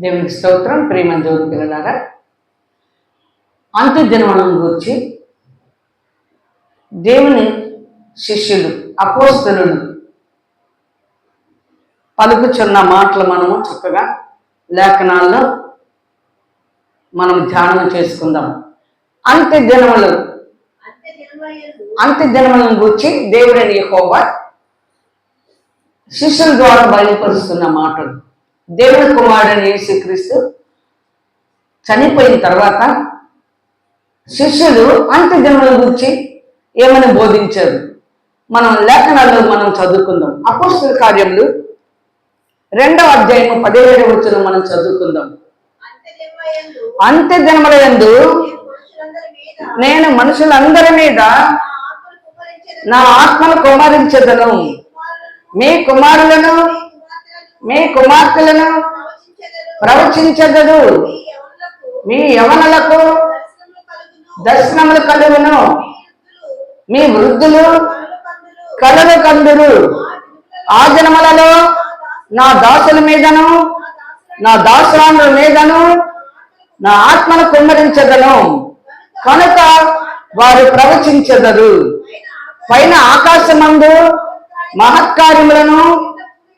దేవునికి స్తోత్రం ప్రేమ దేవుని పిల్లలారా. అంత్యదినమనం గురించి దేవుని శిష్యులు అపోస్తలు పలుకుచున్న మాటలు మనము చక్కగా లేఖనాల్లో మనం ధ్యానం చేసుకుందాం. అంత్యదినములు. దినములు గురించి దేవుడని యెహోవా శిష్యుల ద్వారా బయలుపరుస్తున్న మాటలు. దేవుని కుమారుడైన యేసుక్రీస్తు చనిపోయిన తర్వాత శిష్యులు అంత్య దినముల గురించి ఏమని బోధించారు? మనం లేఖనాల్లో మనం చదువుకుందాం. అపోస్తుల కార్యములు రెండవ అధ్యాయం పదిహేడు వచ్చిన మనం చదువుకుందాం. అంత్య దినముల నేను మనుషులందరి మీద నా ఆత్మను కుమారించదను మీ కుమారులను మీ కుమార్తెలను మీ మీ యవనలకు దర్శనములు కలుగును. మీ వృద్ధులు మీ కలలు కందులు. కందురు ఆ జన్మలలో నా దాసుల మీదను నా దాసురాండ్రుల మీదను నా ఆత్మను కుమ్మరించదను కనుక వారు ప్రవచించదరు పైన ఆకాశమందు మహత్కార్యములను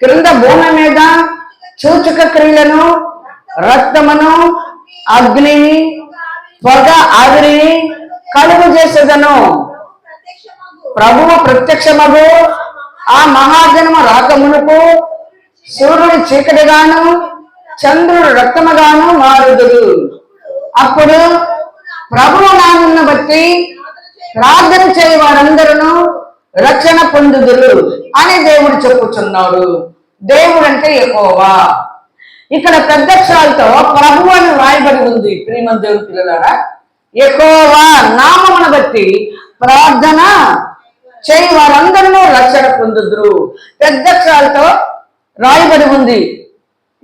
క్రింద భూమి మీద సూచక క్రియలను రక్తమును అగ్నిని పొగ ఆవిరిని కలుగు చేసేదను. ప్రభువు ప్రత్యక్షమగు ఆ మహాజన్మ రాకమునకు సూర్యుడు చీకటిగాను చంద్రుడు రక్తముగాను మారుదురు. అప్పుడు ప్రభువు నామమును బట్టి ప్రార్థన చేయ వారందరూ రక్షణ పొందుదురు అని దేవుడు చెప్పుచున్నాడు. దేవుడు అంటే ఎక్కువవా ఇక్కడ పెద్దక్షరాలతో ప్రభు అని రాయబడి ఉంది ప్రేమ దేవుని పిల్లలారా. ఎక్కువవా నామమును బట్టి ప్రార్థన చేయి వారందరూ రక్షణ పొందుదురు. పెద్దక్షరాలతో రాయబడి ఉంది.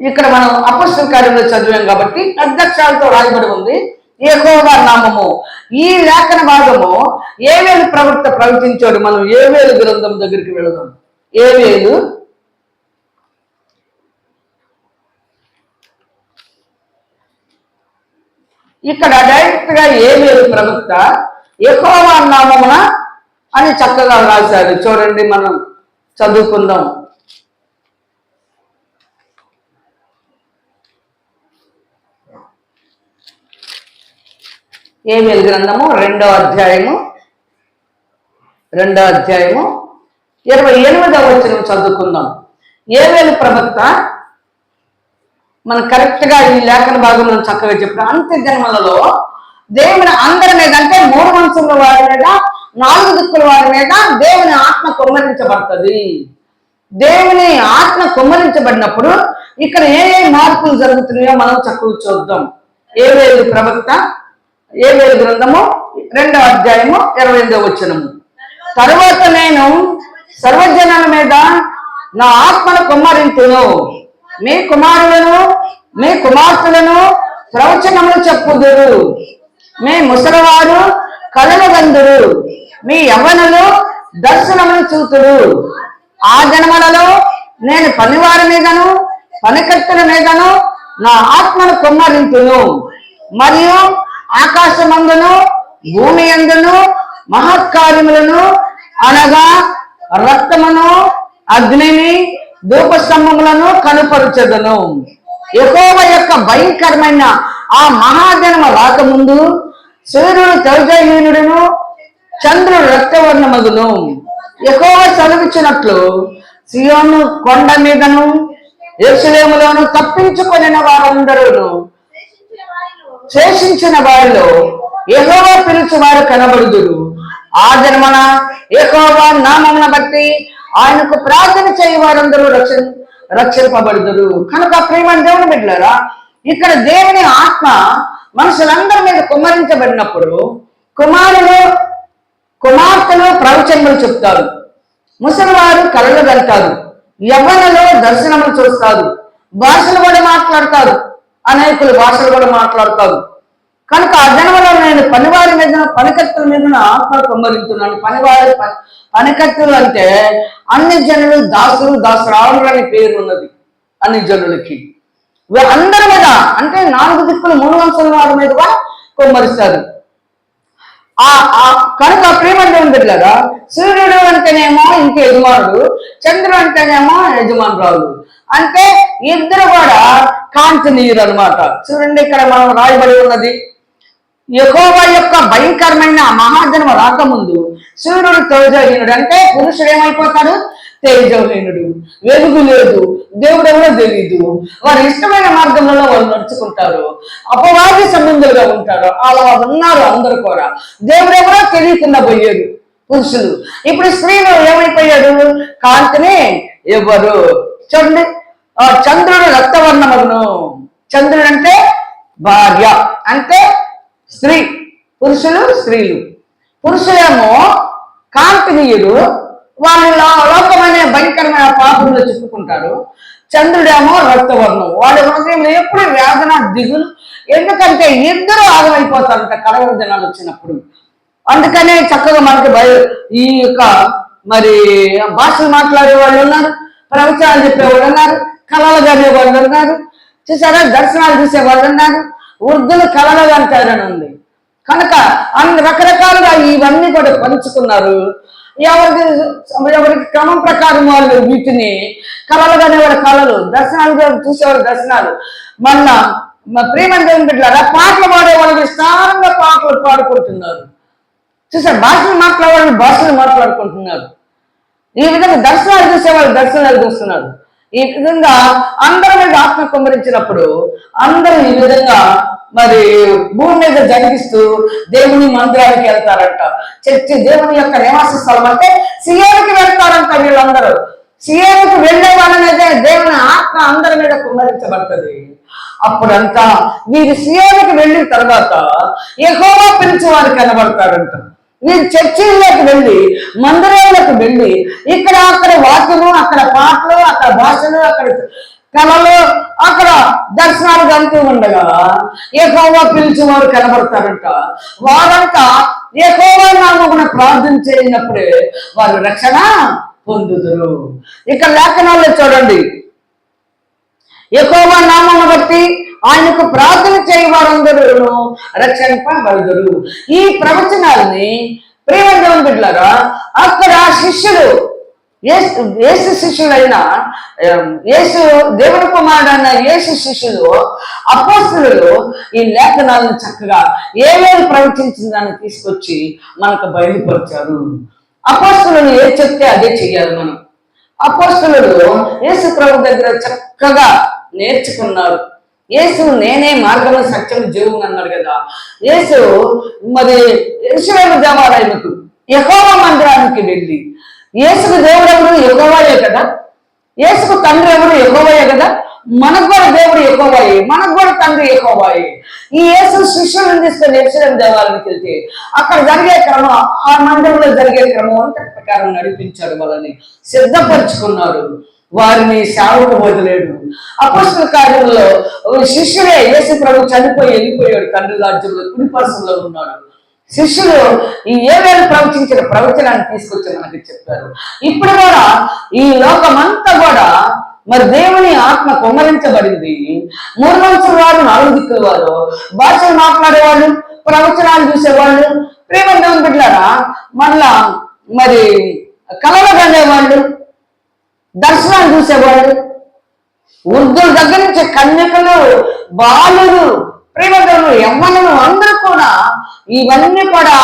ఇక్కడ మనం అపస్సు కార్యంలో చదివాం కాబట్టి పెద్దక్షరాలతో రాయబడి ఉంది. ఏకోవా నామము. ఈ లేఖన భాగము ఏవేలు ప్రవక్త ప్రవచించాడు? మనం ఏవేలు గ్రంథం దగ్గరికి వెళదాం. ఏవేలు? ఇక్కడ డైరెక్ట్గా ఏవేలు ప్రవక్త ఎకోవా నామమున అని చక్కగా రాశారు చూడండి మనం చదువుకుందాం. ఏమేల్ గ్రంథము? రెండో అధ్యాయము. రెండో అధ్యాయము. ఇరవై ఎనిమిదవ వచ్చిన చదువుకుందాం. ఏమేలు ప్రవక్త? మనం కరెక్ట్గా ఈ లేఖన భాగంలో చక్కగా చెప్పిన అంత్య జన్మలలో దేవుని అందరి మీద అంటే మూడు వంశముల వారి మీద నాలుగు దిక్కుల వారి మీద దేవుని ఆత్మ కుమ్మరించబడుతుంది. దేవుని ఆత్మ కుమ్మరించబడినప్పుడు ఇక్కడ ఏ ఏ మార్పులు జరుగుతున్నాయో మనం చక్కగా చూద్దాం. ఏవేలు వేలు ప్రవక్త? ఏ గ్రంథము? రెండవ అధ్యాయము ఇరవై ఎనిమిదవ వచ్చినము తరువాత నేను సర్వజనుల మీద నా ఆత్మను కుమ్మరింతును. మీ కుమారులను మీ కుమార్తెలను ప్రవచనములు చెప్పుదురు. మీ ముసలివారు కలలు గందురు మీ యవ్వనులు దర్శనములు చూతురు. ఆ జన్మలలో నేను పనివారి మీదను పనికత్తుల మీదను నా ఆత్మను కుమ్మరింతును. మరియు ఆకాశమందును భూమి అందును మహత్కార్యములను అనగా రక్తమును అగ్నిని ధూపస్తంభములను కనుపరుచదను. యెహోవ యొక్క భయంకరమైన ఆ మహాజన్మ రాకముందు సూర్యుడు తేజహీనుడును చంద్రుడు రక్తవర్ణమగును. ఎక్కువ చదివించినట్లు సియోను కొండ మీదను ఎరుసలేములోను తప్పించుకొనిన వారందరూ శేషించిన వారిలో ఎహోవా పిలుచువారు కనబడుదురు. ఆ జన్మన ఎహోవా నామమున బట్టి ఆయనకు ప్రార్థన చేయ వారందరూ రక్ష రక్షింపబడుదురు. కనుక ప్రేమ దేవుని బిడ్డలారా ఇక్కడ దేవుని ఆత్మ మనుషులందరి మీద కుమ్మరించబడినప్పుడు కుమారులు కుమార్తెలు ప్రవచనములు చెప్తారు. ముసలివారు కలలు వెళ్తారు. యవ్వనలో దర్శనములు చూస్తారు. భాషలు కూడా మాట్లాడతారు. అనేకులు భాషలు కూడా మాట్లాడతారు. కనుక ఆ నేను పనివారి మీద పనికత్తుల మీద నా ఆత్మ కుమ్మరించున్నాను. పనివారి పనికత్తులు అంటే అన్ని జనులు దాసులు దాసురాలు అని పేరు ఉన్నది. అన్ని జనులకి. అందరి మీద అంటే నాలుగు దిక్కులు మూడు వంశల వారి మీద కూడా కుమ్మరిస్తారు. ఆ ఆ కనుక ప్రేమంతం బిడ్డలాగా సూర్యుడు అంటేనేమో ఇంక యజమానుడు చంద్రుడు అంటేనేమో యజమానురాలు. అంటే ఇద్దరు కూడా కాంతినీయులు అనమాట చూడండి ఇక్కడ మనం రాయబడి ఉన్నది. యెహోవా యొక్క భయంకరమైన మహాజన్మ రాకముందు సూర్యుడు తేజోహీనుడు అంటే పురుషుడు ఏమైపోతాడు? తేజోహీనుడు. వెలుగు లేదు. దేవుడు ఎవరో తెలియదు వారి ఇష్టమైన మార్గంలో వాళ్ళు నడుచుకుంటారు. అపవాది సంబంధులుగా ఉంటారు. అలా ఉన్నారు అందరు కూడా. దేవుడు ఎవరో తెలియకుండా పోయారు పురుషులు ఇప్పుడు స్త్రీలు ఏమైపోయాడు కాంతిని ఎవరు? చూడండి. చంద్రుడు రక్తవర్ణమగును చంద్రుడు అంటే భార్య అంటే స్త్రీ పురుషులు స్త్రీలు. పురుషులేమో కాంతినీయుడు వాళ్ళు లోకమనే భయంకరమైన పాపంలో చిక్కుకుంటారు చంద్రుడేమో రక్తవర్ణం. వాళ్ళ హృదయంలో ఎప్పుడు వేదన దిగులు ఎందుకంటే ఇద్దరు ఆగమైపోతారంట కడవ దినాలు వచ్చినప్పుడు. అందుకనే చక్కగా మనకి భయ ఈ యొక్క మరి భాషలు మాట్లాడే వాళ్ళు ఉన్నారు ప్రవచనాలు చెప్పే వాళ్ళు ఉన్నారు కళలు చదివే వాళ్ళు ఉన్నారు. చూసారా? దర్శనాలు చూసే వాళ్ళు ఉన్నారు. వృద్ధులు కళలు కంటారని ఉంది. కనుక అన్ని రకరకాలుగా ఇవన్నీ కూడా పంచుకున్నారు. ఎవరికి ఎవరికి క్రమం ప్రకారం వాళ్ళు వీటిని కళలు కనేవాడు కళలు. దర్శనాలు చూసేవాడు దర్శనాలు. మళ్ళా మా ప్రేమంతం బిడ్డారా పాటలు పాడేవాళ్ళు విస్తారంగా పాటలు పాడుకుంటున్నారు. చూసారు? భాషలు మాట్లాడేవాళ్ళు భాషలు మాట్లాడుకుంటున్నారు. ఈ విధంగా దర్శనాలు చూసేవాళ్ళు దర్శనాలు చూస్తున్నారు ఈ విధంగా అందరి మీద ఆత్మ కుమరించినప్పుడు అందరూ ఈ విధంగా మరి భూమి మీద జరిగిస్తూ దేవుని మందిరానికి వెళ్తారంట. చర్చి దేవుని యొక్క నివాస స్థలం అంటే సియోనికి వెళ్తారంట వీళ్ళందరూ. సియోనికి వెళ్ళే వాళ్ళనేదే దేవుని ఆత్మ అందరి మీద కుమరించబడుతుంది అప్పుడంతా వీరు సియోనికి వెళ్ళిన తర్వాత ఎక్కువగా పిలిచి వారు కనబడతారంట. మీరు చర్చిల్లోకి వెళ్ళి మందిరాలకు వెళ్ళి ఇక్కడ అక్కడ వాక్యము అక్కడ పాటలు అక్కడ భాషలు అక్కడ కళలు అక్కడ దర్శనాలు కంటూ ఉండగా ఏకోవా పిలిచి వారు కనబడతారంట. వారంతా ఏకోవా నామమున ప్రార్థన చేయనప్పుడే వారు రక్షణ పొందుదురు. ఇక్కడ లేఖనాల్లో చూడండి. ఎక్కువ నామను బట్టి ఆయనకు ప్రార్థన చేయ వారందరూ రక్షింపబడుదురు. ఈ ప్రవచనాల్ని ప్రియవంతం బిడ్డలారా అక్కడ శిష్యుడు యేసు యేసు శిష్యులైన యేసు దేవుని కుమారుడైన యేసు శిష్యులు అపోస్తులు ఈ లేఖనాలను చక్కగా ఏమేమి ప్రవచించిందని తీసుకొచ్చి మనకు బయలుపరిచారు. అపోస్తులను ఏ చెప్తే అదే చెయ్యాలి మనం. అపోస్తులు యేసు ప్రభు దగ్గర చక్కగా నేర్చుకున్నారు. యేసు నేనే మార్గము సత్యం జీవం అన్నాడు కదా. యేసు మరి యశ్వేమ దేవాలయముకు యహోవ మందిరానికి వెళ్ళి యేసుకు దేవుడు ఎవరు? యెహోవాయే కదా. యేసుకు తండ్రి ఎవరు? యెహోవాయే కదా. మనకు కూడా దేవుడు యెహోవాయే మనకు కూడా తండ్రి యెహోవాయే. ఈ యేసు శిష్యులను తీసుకొని యశ్వరం దేవాలయానికి వెళ్తే అక్కడ జరిగే క్రమం ఆ మందిరంలో జరిగే క్రమం అంత ప్రకారం నడిపించాడు వాళ్ళని సిద్ధపరచుకున్నాడు వారిని సేవకు వదిలేడు. అపస్తుల కార్యంలో శిష్యుడే యేసు ప్రభు చనిపోయి వెళ్ళిపోయాడు తండ్రి రాజ్యంలో కుడిపరసంలో ఉన్నాడు. శిష్యులు ఈ ఏవేలు ప్రవచించిన ప్రవచనాన్ని తీసుకొచ్చి మనకి చెప్పారు. ఇప్పుడు కూడా ఈ లోకమంతా కూడా మరి దేవుని ఆత్మ కుమ్మరించబడింది. మూడు వంశల వారు నాలుగు దిక్కుల వారు భాషలు మాట్లాడేవాళ్ళు ప్రవచనాలు చూసేవాళ్ళు ప్రేమంతం బిడ్డారా మళ్ళా మరి కళలు కనేవాళ్ళు దర్శనాలు చూసేవాళ్ళు. వృద్ధుల దగ్గర నుంచి కన్యకలు బాలురు ప్రేమలు యవ్వనులు అందరూ కూడా ఇవన్నీ కూడా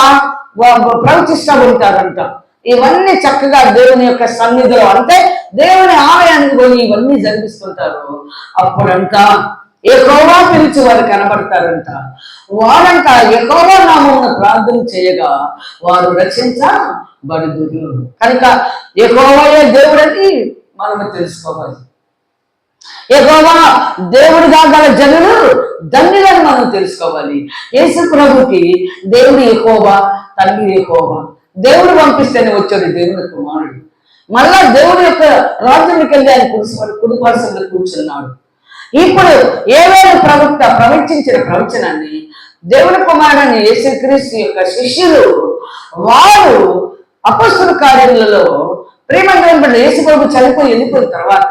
ప్రవచిస్తూ ఉంటారంట. ఇవన్నీ చక్కగా దేవుని యొక్క సన్నిధిలో అంటే దేవుని ఆలయానికి పోయి ఇవన్నీ జరిపిస్తుంటారు. అప్పుడంతా ఎక్కువగా పిలిచి వారు కనబడతారంట. వారంట ఎక్కువగా నామమున ప్రార్థన చేయగా వారు రక్షించబడుదురు. కనుక ఎక్కువయే దేవుడని మనము తెలుసుకోవాలి. ఎగోవా దేవుడిగా గల జనులు ధన్యులను మనం తెలుసుకోవాలి. యేసు ప్రభుకి దేవుడు యెహోవా తండ్రి యెహోవా. దేవుడు పంపిస్తేనే వచ్చాడు దేవుని కుమారుడు. మళ్ళా దేవుడి యొక్క రాజ్యానికి వెళ్ళి ఆయన కుడి కుడిపార్శ్వంలో కూర్చున్నాడు. ఇప్పుడు ఏవేళ ప్రవక్త ప్రవచించిన ప్రవచనాన్ని దేవుని కుమారుని యేసుక్రీస్తు యొక్క శిష్యులు వారు అపస్తుల కార్యములలో ప్రేమ యేసు ప్రభు చనిపోయి వెళ్ళిపోయిన తర్వాత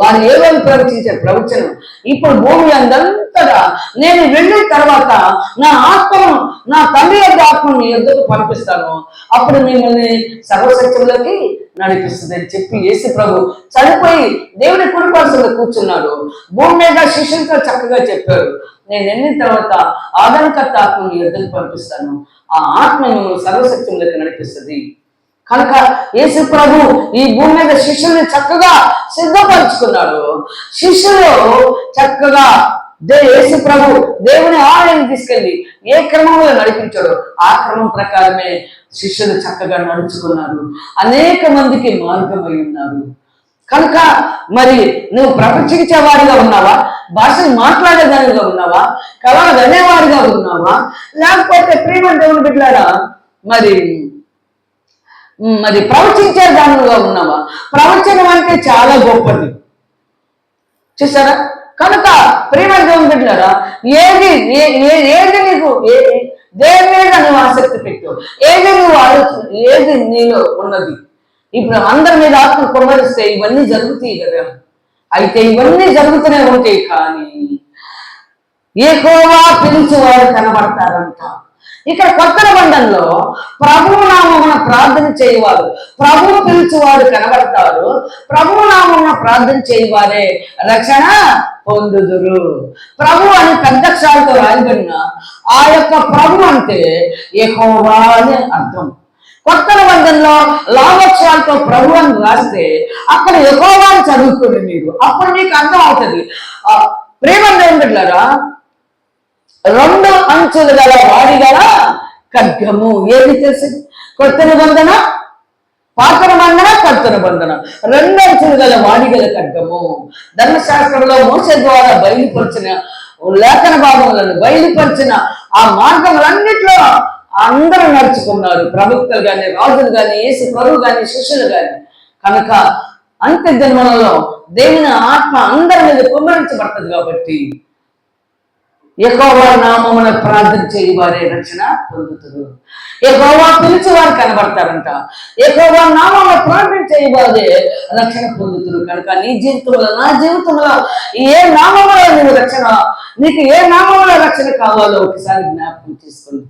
వారు ఏమని ప్రవచించారు ప్రవచనం ఇప్పుడు భూమి అందంతగా నేను వెళ్ళిన తర్వాత నా ఆత్మను నా తండ్రి యొక్క ఆత్మను మీ యొద్దకు పంపిస్తాను. అప్పుడు మిమ్మల్ని సర్వసత్యంలోకి నడిపిస్తుంది అని చెప్పి యేసు ప్రభు చనిపోయి దేవుడి కుడిపాసంలో కూర్చున్నాడు. భూమి మీద శిష్యులతో చక్కగా చెప్పారు నేను వెళ్ళిన తర్వాత ఆదరణకర్త ఆత్మను మీ పంపిస్తాను. ఆ ఆత్మను సర్వసత్యంలోకి నడిపిస్తుంది. కనుక యేసు ప్రభు ఈ భూమి మీద శిష్యుల్ని చక్కగా సిద్ధపరుచుకున్నాడు. శిష్యులు చక్కగా దే యేసు ప్రభు దేవుని ఆలయం తీసుకెళ్ళి ఏ క్రమంలో నడిపించాడో ఆ క్రమం ప్రకారమే శిష్యులు చక్కగా నడుచుకున్నారు. అనేక మందికి మార్గమై ఉన్నారు. కనుక మరి నువ్వు ప్రపంచించేవాడిగా ఉన్నావా? భాషను మాట్లాడేదానిగా ఉన్నావా? కళ వినేవాడిగా ఉన్నావా? లేకపోతే ప్రేమ దేవుని బిడ్డారా మరి మరి ప్రవచించే దానిగా ఉన్నావా? ప్రవచనం అంటే చాలా గొప్పది. చూసారా? కనుక ప్రేమ దేవుని ఏది ఏది నీకు దేని మీద నువ్వు ఆసక్తి పెట్టు ఏది నువ్వు ఆలోచన ఏది నీలో ఉన్నది? ఇప్పుడు అందరి మీద ఆత్మ కుమ్మరిస్తే ఇవన్నీ జరుగుతాయి కదా. అయితే ఇవన్నీ జరుగుతూనే ఉంటాయి కానీ ఏకోవా పిలిచి వారు కనబడతారంట. ఇక్కడ కొత్త నిబంధనలో ప్రభు నామమున ప్రార్థన చేయవారు ప్రభువు పిలిచివారు కనబడతారు ప్రభు నామమున ప్రార్థన చేయవారే రక్షణ పొందుదురు. ప్రభు అని పెద్దక్షరాలతో రాయబడిన ఆ యొక్క ప్రభు అంటే ఎహోవా అని అర్థం. కొత్త నిబంధనలో లాభక్షరాలతో ప్రభు అని రాస్తే అక్కడ ఎక్కువగా చదువుకోండి మీరు. అప్పుడు మీకు అర్థం అవుతుంది. ప్రేమ ఏంటంటారా రెండు అంచులు గల వాడి గల ఖడ్గము. ఏది తెలుసు కొత్త నిబంధన పాత నిబంధన కొత్త నిబంధన రెండు అంచులు గల వాడి గల ఖడ్గము. ధర్మశాస్త్రంలో మోస ద్వారా బయలుపరిచిన లేఖన భాగములను బయలుపరిచిన ఆ మార్గములన్నిట్లో అందరూ నడుచుకున్నారు. ప్రభుత్వాలు కానీ రాజులు కానీ యేసు పరువు కానీ శిష్యులు కానీ కనుక అంత్య జన్మలలో దేవుని ఆత్మ అందరి మీద కుమ్మరించబడుతుంది కాబట్టి యెహోవా నామమున ప్రార్థన చేయవారే రక్షణ పొందుతారు. ఎకోవా పిలిచి వారు కనబడతారంట. ఎక్కువ నామమున ప్రార్థన చేయవారే రక్షణ పొందుతారు. కనుక నీ జీవితంలో నా జీవితంలో ఏ నామములో నువ్వు రక్షణ నీకు ఏ నామములో రక్షణ కావాలో ఒకసారి జ్ఞాపకం చేసుకోండి.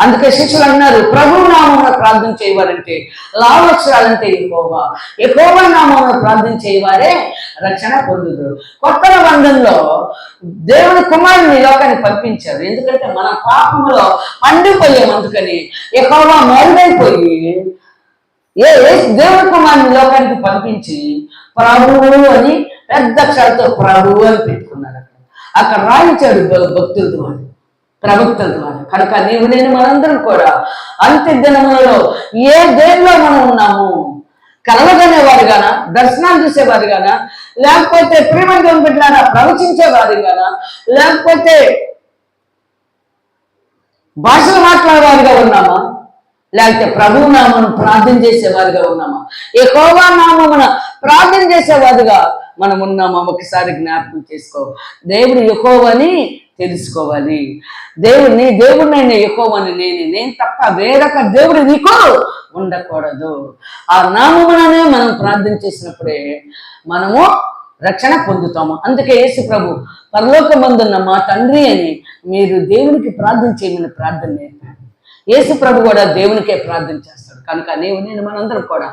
అందుకే శిష్యులు అన్నారు ప్రభు నామంలో ప్రార్థన చేయవారంటే లావక్షరాలంటే ఎక్కువగా ఎక్కువ నామంలో ప్రార్థన చేయవారే రక్షణ పొందుదురు. కొత్త నిబంధనలో దేవుని కుమారుని లోకానికి పంపించారు. ఎందుకంటే మన పాపంలో పండిపోయాం అందుకని. ఎక్కువగా మరుగైపోయి ఏ ఏ దేవుని కుమారుని లోకానికి పంపించి ప్రభువు అని పెద్ద అక్షరాలతో ప్రభువు అని పెట్టుకున్నారు అక్కడ రాయించాడు భక్తులు అని ప్రవక్తల ద్వారా కనుక నీవు నేను మనందరం కూడా అంత్య దినములలో ఏ దేనిలో మనం ఉన్నాము? కలవగనేవారు గాన దర్శనాలు చూసేవారు గాన లేకపోతే ప్రేమంతం పెట్టారా ప్రవచించేవారు గాన లేకపోతే భాషలు మాట్లాడేవారుగా ఉన్నామా? లేకపోతే ప్రభు నామను ప్రార్థన చేసేవారుగా ఉన్నామా? ఎక్కువగా నామమున ప్రార్థన చేసేవారుగా మనం ఉన్నామా ఒకసారి జ్ఞాపకం చేసుకో. దేవుడు ఎక్కువని తెలుసుకోవాలి. దేవుని నీ దేవుడినైనా ఎక్కువని నేను నేను తప్ప వేరొక దేవుడు నీకు ఉండకూడదు. ఆ నామముననే మనం ప్రార్థన చేసినప్పుడే మనము రక్షణ పొందుతాము. అందుకే యేసు ప్రభు పరలోకమందున్న మా తండ్రి అని మీరు దేవునికి ప్రార్థన చేయమని ప్రార్థన నేర్పాడు యేసు ప్రభు కూడా దేవునికే ప్రార్థన చేస్తాడు. కనుక నీవు నేను మనందరం కూడా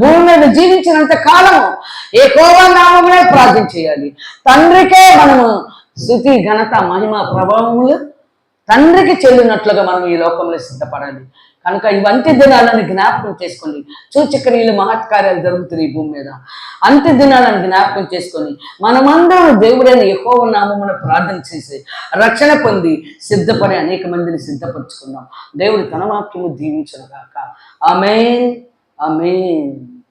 భూమి మీద జీవించినంత కాలము ఏ కోవా నామమునే ప్రార్థన చేయాలి. తండ్రికే మనము శృతి ఘనత మహిమ ప్రభావములు తండ్రికి చెల్లినట్లుగా మనం ఈ లోకంలో సిద్ధపడాలి. కనుక ఇవంతి దినాలను జ్ఞాపకం చేసుకోండి సూచక్రియలు మహత్కార్యాలు జరుగుతున్నాయి ఈ భూమి మీద. అంత్య దినాలను జ్ఞాపకం చేసుకొని మనమందరం దేవుడైన ఎక్కువ నామమున ప్రార్థన చేసి రక్షణ పొంది సిద్ధపడి అనేక మందిని సిద్ధపరచుకున్నాం దేవుడు తన వాక్యము దీవించను కాక ఆమెన్. ఆమెన్.